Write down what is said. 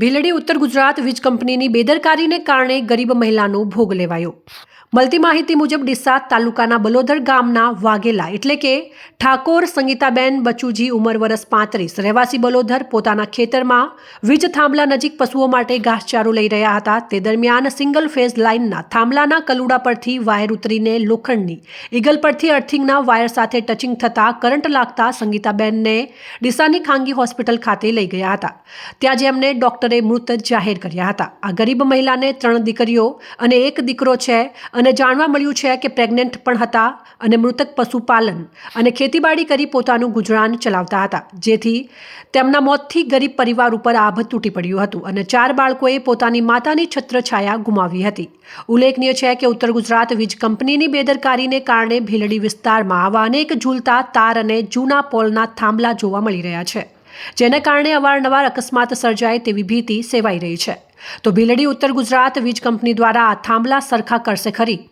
ભીલડી ઉત્તર ગુજરાત વીજ કંપનીની બેદરકારીને કારણે ગરીબ મહિલાનો ભોગ લેવાયો. મળતી માહિતી મુજબ ડીસા તાલુકાના બલોદર ગામના વાઘેલા એટલે કે ઠાકોર સંગીતાબેન બચુજી ઉંમર વરસ પાંત્રીસ, રહેવાસી બલોદર, પોતાના ખેતરમાં વીજ થાંભલા નજીક પશુઓ માટે ઘાસચારો લઈ રહ્યા હતા. તે દરમિયાન સિંગલ ફેઝ લાઇનના થાંભલાના કલુડા પરથી વાયર ઉતરીને લોખંડની ઈગલ પરથી અર્થિંગના વાયર સાથે ટચિંગ થતાં કરંટ લાગતા સંગીતાબેનને ડીસાની ખાનગી હોસ્પિટલ ખાતે લઈ ગયા હતા. ત્યાં જેમને ડોક્ટરે મૃત જાહેર કર્યા હતા. આ ગરીબ મહિલાને ત્રણ દીકરીઓ અને એક દીકરો છે અને જાણવા મળ્યું છે કે પ્રેગ્નન્ટ પણ હતા અને મૃતક પશુપાલન અને ખેતીવાડી કરી પોતાનું ગુજરાન ચલાવતા હતા. જેથી તેમના મોતથી ગરીબ પરિવાર ઉપર આભત તૂટી પડ્યું હતું અને ચાર બાળકોએ પોતાની માતાની છત્રછાયા ગુમાવી હતી. ઉલ્લેખનીય છે કે ઉત્તર ગુજરાત વીજ કંપનીની બેદરકારીને કારણે ભીલડી વિસ્તારમાં આવા અનેક ઝૂલતા તાર અને જૂના પોલના થાંભલા જોવા મળી રહ્યા છે. જેને કારણે અવારનવાર અકસ્માત સર્જાય તેવી ભીતિ સેવાઈ રહી છે. તો ભીલડી ઉત્તર ગુજરાત વીજ કંપની દ્વારા આ થાંભલા સરખા કરશે ખરી?